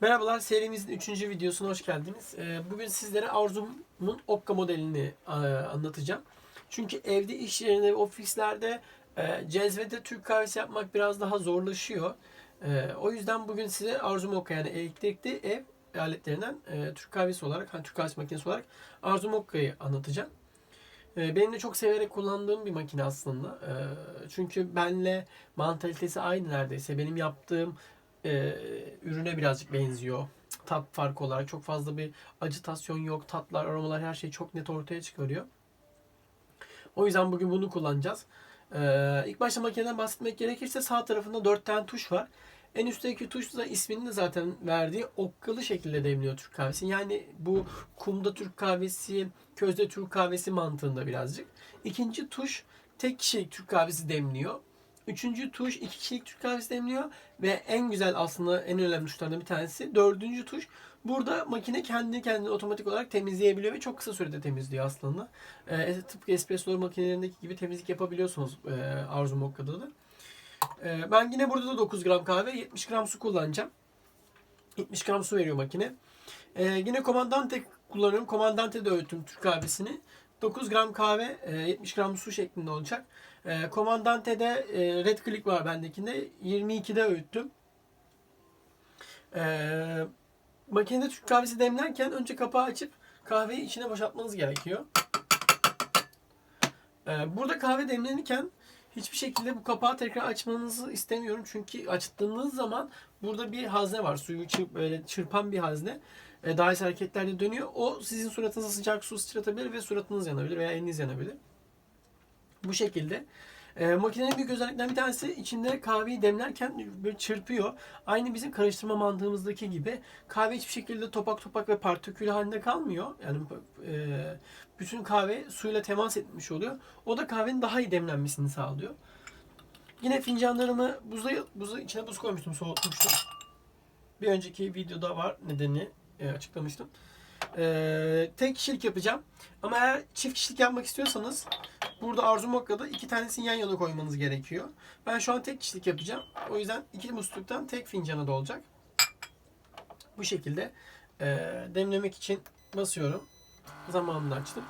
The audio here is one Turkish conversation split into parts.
Merhabalar, serimizin 3. videosuna hoş geldiniz. Ee, Bugün sizlere Arzum'un Okka modelini e, anlatacağım. Çünkü evde, iş yerinde, ofislerde e, cezvede Türk kahvesi yapmak biraz daha zorlaşıyor. E, O yüzden bugün size Arzum Okka yani elektrikli ev aletlerinden Türk kahvesi olarak, hani Türk kahvesi makinesi olarak Arzum Okka'yı anlatacağım. Benim de çok severek kullandığım bir makine aslında. Çünkü benle mantalitesi aynı neredeyse. Benim yaptığım e, ürüne birazcık benziyor. Tat farkı olarak çok fazla bir acitasyon yok. Tatlar, aromalar her şey çok net ortaya çıkarıyor. O yüzden bugün bunu kullanacağız. Ee, ilk başta makineden bahsetmek gerekirse sağ tarafında 4 tane tuş var. En üstteki tuş da ismini de zaten verdiği okkalı şekilde demliyor Türk kahvesi. Yani bu kumda Türk kahvesi, közde Türk kahvesi mantığında birazcık. İkinci tuş tek kişilik Türk kahvesi demliyor. Üçüncü tuş iki kişilik Türk kahvesi demliyor. Ve en güzel aslında en önemli tuşlardan bir tanesi dördüncü tuş. Burada makine kendi kendini otomatik olarak temizleyebiliyor ve çok kısa sürede temizliyor aslında. E, tıpkı espresso makinelerindeki gibi temizlik yapabiliyorsunuz e, Arzu Mokka'da da. E, ben yine burada da 9 gram kahve 70 gram su kullanacağım. 70 gram su veriyor makine. E, yine Comandante kullanıyorum. Comandante de öğüttüm Türk kahvesini. 9 gram kahve, e, 70 gram su şeklinde olacak. E, Comandante'de e, Red Click var bendekinde. 22'de öğüttüm. E, makinede Türk kahvesi demlerken önce kapağı açıp kahveyi içine boşaltmanız gerekiyor. E, burada kahve demlenirken hiçbir şekilde bu kapağı tekrar açmanızı istemiyorum. Çünkü açtığınız zaman burada bir hazne var. Suyu çırp, böyle çırpan bir hazne. E, dairesel hareketlerde dönüyor. O sizin suratınıza sıcak su sıçratabilir ve suratınız yanabilir veya eliniz yanabilir. Bu şekilde. E, makinenin büyük özelliklerinden bir tanesi içinde kahveyi demlerken böyle çırpıyor. Aynı bizim karıştırma mantığımızdaki gibi. Kahve hiçbir şekilde topak topak ve partikül halinde kalmıyor. Yani e, bütün kahve suyla temas etmiş oluyor. O da kahvenin daha iyi demlenmesini sağlıyor. Yine fincanlarımı buzda, buzda içine buz koymuştum, soğutmuştum. Bir önceki videoda var nedeni e, açıklamıştım. E, tek kişilik yapacağım. Ama eğer çift kişilik yapmak istiyorsanız burada Arzu Mokka'da iki tanesini yan yana koymanız gerekiyor. Ben şu an tek kişilik yapacağım. O yüzden iki musluktan tek fincana da olacak. Bu şekilde e, demlemek için basıyorum. Zamanını açtım.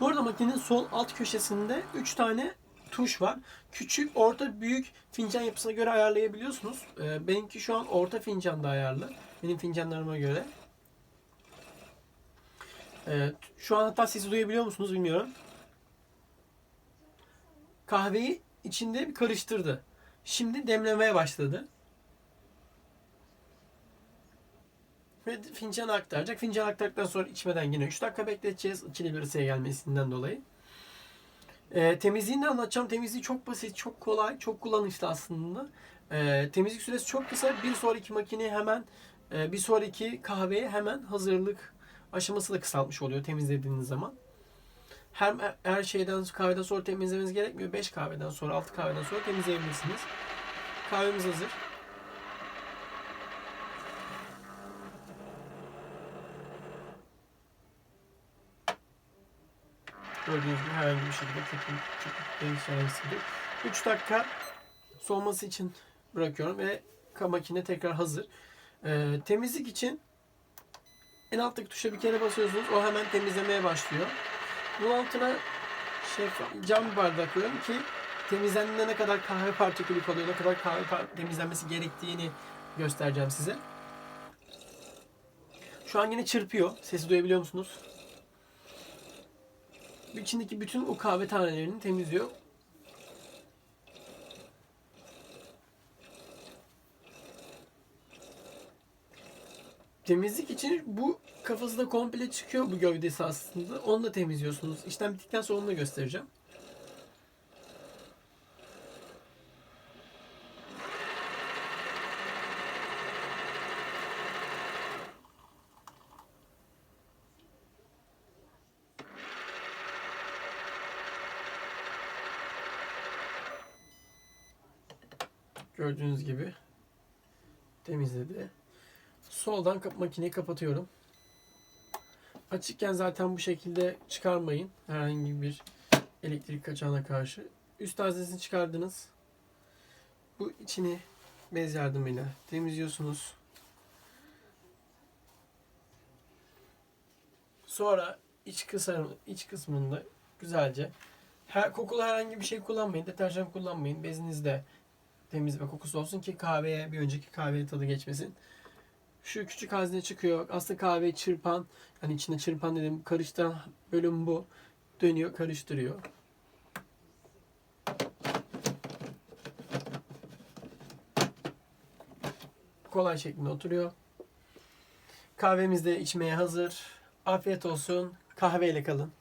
Bu arada makinenin sol alt köşesinde 3 tane tuş var. Küçük, orta, büyük fincan yapısına göre ayarlayabiliyorsunuz. Ee, benimki şu an orta fincanda ayarlı. Benim fincanlarıma göre. Ee, şu an hatta sesi duyabiliyor musunuz bilmiyorum. Kahveyi içinde bir karıştırdı. Şimdi demlemeye başladı. Ve fincana aktaracak. Fincan aktardıktan sonra içmeden yine 3 dakika bekleteceğiz. İçine bir ısıya gelmesinden dolayı. E, temizliğini anlatacağım. Temizliği çok basit, çok kolay, çok kullanışlı aslında. E, temizlik süresi çok kısa. Bir sonraki makineye hemen, e, bir sonraki kahveye hemen hazırlık aşaması da kısaltmış oluyor temizlediğiniz zaman. Her, her şeyden kahveden sonra temizlemeniz gerekmiyor. 5 kahveden sonra, 6 kahveden sonra temizleyebilirsiniz. Kahvemiz hazır. Gördüğünüz gibi herhangi bir şekilde köpük değişen hissediyor. 3 dakika soğuması için bırakıyorum ve makine tekrar hazır. Ee, temizlik için en alttaki tuşa bir kere basıyorsunuz. O hemen temizlemeye başlıyor. Bunun altına şey, cam bardak koyuyorum ki temizlendiğinde ne kadar kahve partikülü kalıyor, ne kadar kahve temizlenmesi gerektiğini göstereceğim size. Şu an yine çırpıyor. Sesi duyabiliyor musunuz? içindeki bütün o kahve tanelerini temizliyor. Temizlik için bu kafası da komple çıkıyor bu gövdesi aslında. Onu da temizliyorsunuz. İşlem bittikten sonra onu da göstereceğim. Gördüğünüz gibi temizledi. Soldan makineyi kapatıyorum. Açıkken zaten bu şekilde çıkarmayın. Herhangi bir elektrik kaçağına karşı. Üst haznesini çıkardınız. Bu içini bez yardımıyla temizliyorsunuz. Sonra iç kısmı iç kısmında güzelce her kokulu herhangi bir şey kullanmayın. Deterjan kullanmayın. Beziniz de temiz ve kokusu olsun ki kahveye bir önceki kahveye tadı geçmesin. Şu küçük hazne çıkıyor. Aslında kahveyi çırpan, hani içine çırpan dedim, karıştıran bölüm bu. Dönüyor, karıştırıyor. Kolay şeklinde oturuyor. Kahvemiz de içmeye hazır. Afiyet olsun. Kahveyle kalın.